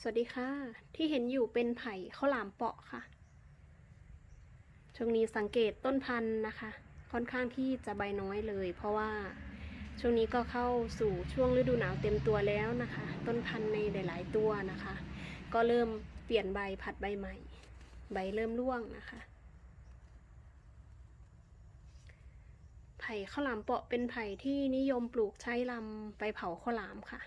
สวัสดีค่ะ ที่เห็นอยู่เป็นไผ่ข้าวหลามเปาะค่ะ ช่วงนี้สังเกตต้นพันธุ์นะคะ ค่อนข้างที่จะใบน้อยเลย เพราะว่าช่วงนี้ก็เข้าสู่ช่วงฤดูหนาวเต็มตัวแล้วนะคะ ต้นพันธุ์ในหลาย ๆ ตัวนะคะ ก็เริ่มเปลี่ยนใบผัดใบใหม่ ใบเริ่มร่วงนะคะไผ่ข้าวหลามเปาะเป็นไผ่ที่นิยมปลูกใช้ลำไปเผาข้าวหลามค่ะ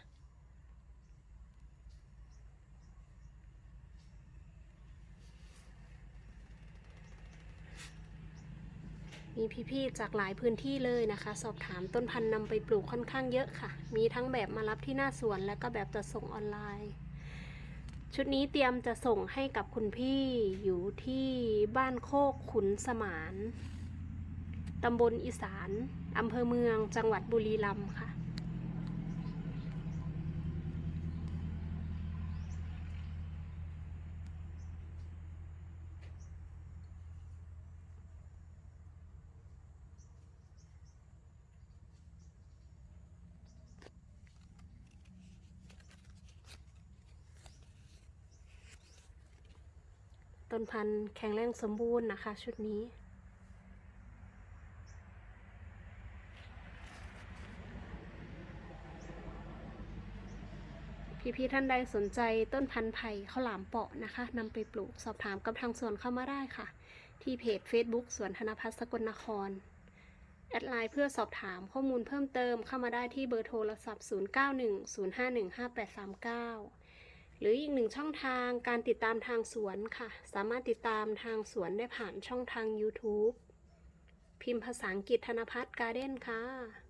มีพี่ๆจากหลายพื้นที่เลยนะคะ สอบถามต้นพันธุ์นำไปปลูกค่อนข้างเยอะค่ะ มีทั้งแบบมารับที่หน้าสวน และก็แบบจะส่งออนไลน์ ชุดนี้เตรียมจะส่งให้กับคุณพี่อยู่ที่บ้านโคกขุนสมานตำบลอีสานอำเภอเมืองจังหวัดบุรีรัมย์ค่ะ ต้นพันธุ์แข็งแรงสมบูรณ์นะคะ ชุดนี้ พี่ๆท่านใดสนใจต้นพันธุ์ไผ่ข้าวหลามเปาะนะคะนำไปปลูกสอบถามกับทางสวนเข้ามาได้ค่ะ ที่เพจ Facebook สวนธนพัฒน์สกลนคร แอดไลน์เพื่อสอบถามข้อมูลเพิ่มเติมเข้ามาได้ที่เบอร์โทรศัพท์ 0910515839 หรืออีกหนึ่งช่องทางการติดตามทางสวนค่ะ สามารถติดตามทางสวนได้ผ่านช่องทาง YouTube พิมพ์ภาษาอังกฤษธนพัฒน์การ์เด้นค่ะ